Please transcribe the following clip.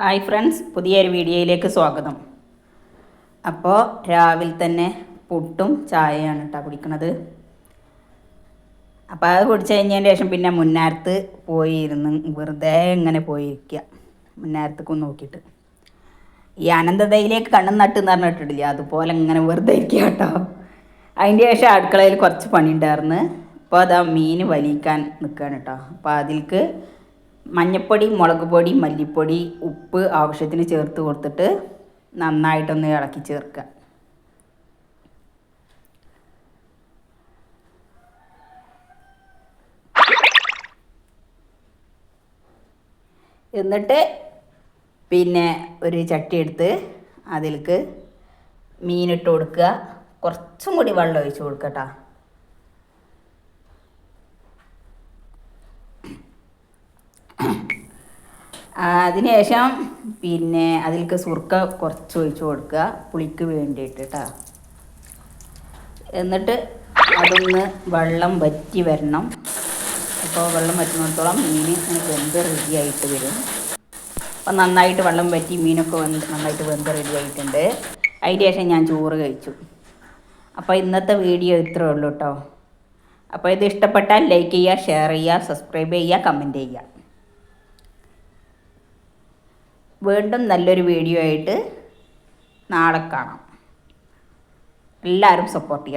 Hi friends പുതിയൊരു വീഡിയോയിലേക്ക് സ്വാഗതം. അപ്പോൾ രാവിലെ തന്നെ പുട്ടും ചായയാണ് കേട്ടോ കുടിക്കണത്. അപ്പോൾ അത് കുടിച്ചു കഴിഞ്ഞതിന് ശേഷം പിന്നെ മുന്നാരത്ത് പോയിരുന്ന് വെറുതെ ഇങ്ങനെ പോയിരിക്കുക മുന്നാരത്തേക്ക് നോക്കിയിട്ട്. ഈ അനന്തതയിലേക്ക് കണ്ണും നട്ട് എന്ന് പറഞ്ഞിട്ടില്ല അതുപോലെ ഇങ്ങനെ വെറുതെ ഇരിക്കുക കേട്ടോ അതിന്റെ ശേഷം അടുക്കളയിൽ കുറച്ച് പണി ഉണ്ടായിരുന്നു അപ്പോൾ അതാ മീൻ വലിക്കാൻ നിൽക്കുകയാണ് കേട്ടോ അപ്പോൾ അതിലേക്ക് മഞ്ഞപ്പൊടി മുളക് പൊടി മല്ലിപ്പൊടി ഉപ്പ് ആവശ്യത്തിന് ചേർത്ത് കൊടുത്തിട്ട് നന്നായിട്ടൊന്ന് ഇളക്കി ചേർക്കുക. എന്നിട്ട് പിന്നെ ഒരു ചട്ടി എടുത്ത് അതിലേക്ക് മീനിട്ട് കൊടുക്കുക. കുറച്ചും കൂടി വെള്ളം ഒഴിച്ച് കൊടുക്കുക അതിനുശേഷം പിന്നെ അതിലേക്ക് സുർക്ക കുറച്ച് ഒഴിച്ച് കൊടുക്കുക പുളിക്ക് വേണ്ടിയിട്ട് കേട്ടോ എന്നിട്ട് അതൊന്ന് വെള്ളം വറ്റി വരണം. അപ്പോൾ വെള്ളം വറ്റുന്നിടത്തോളം മീൻ വെന്ത് റെഡിയായിട്ട് വരും. അപ്പോൾ നന്നായിട്ട് വെള്ളം വറ്റി മീനൊക്കെ വെന്ത് നന്നായിട്ട് വെന്ത് റെഡിയായിട്ടുണ്ട് അതിന് ശേഷം ഞാൻ ചോറ് കഴിച്ചു. അപ്പോൾ ഇന്നത്തെ വീഡിയോ ഇത്രേ ഉള്ളൂ കേട്ടോ അപ്പോൾ ഇത് ഇഷ്ടപ്പെട്ടാൽ ലൈക്ക് ചെയ്യുക ഷെയർ ചെയ്യുക സബ്സ്ക്രൈബ് ചെയ്യുക കമന്റ് ചെയ്യുക. വീണ്ടും നല്ലൊരു വീഡിയോ ആയിട്ട് നാളെ കാണാം. എല്ലാവരും സപ്പോർട്ട് ചെയ്യണം.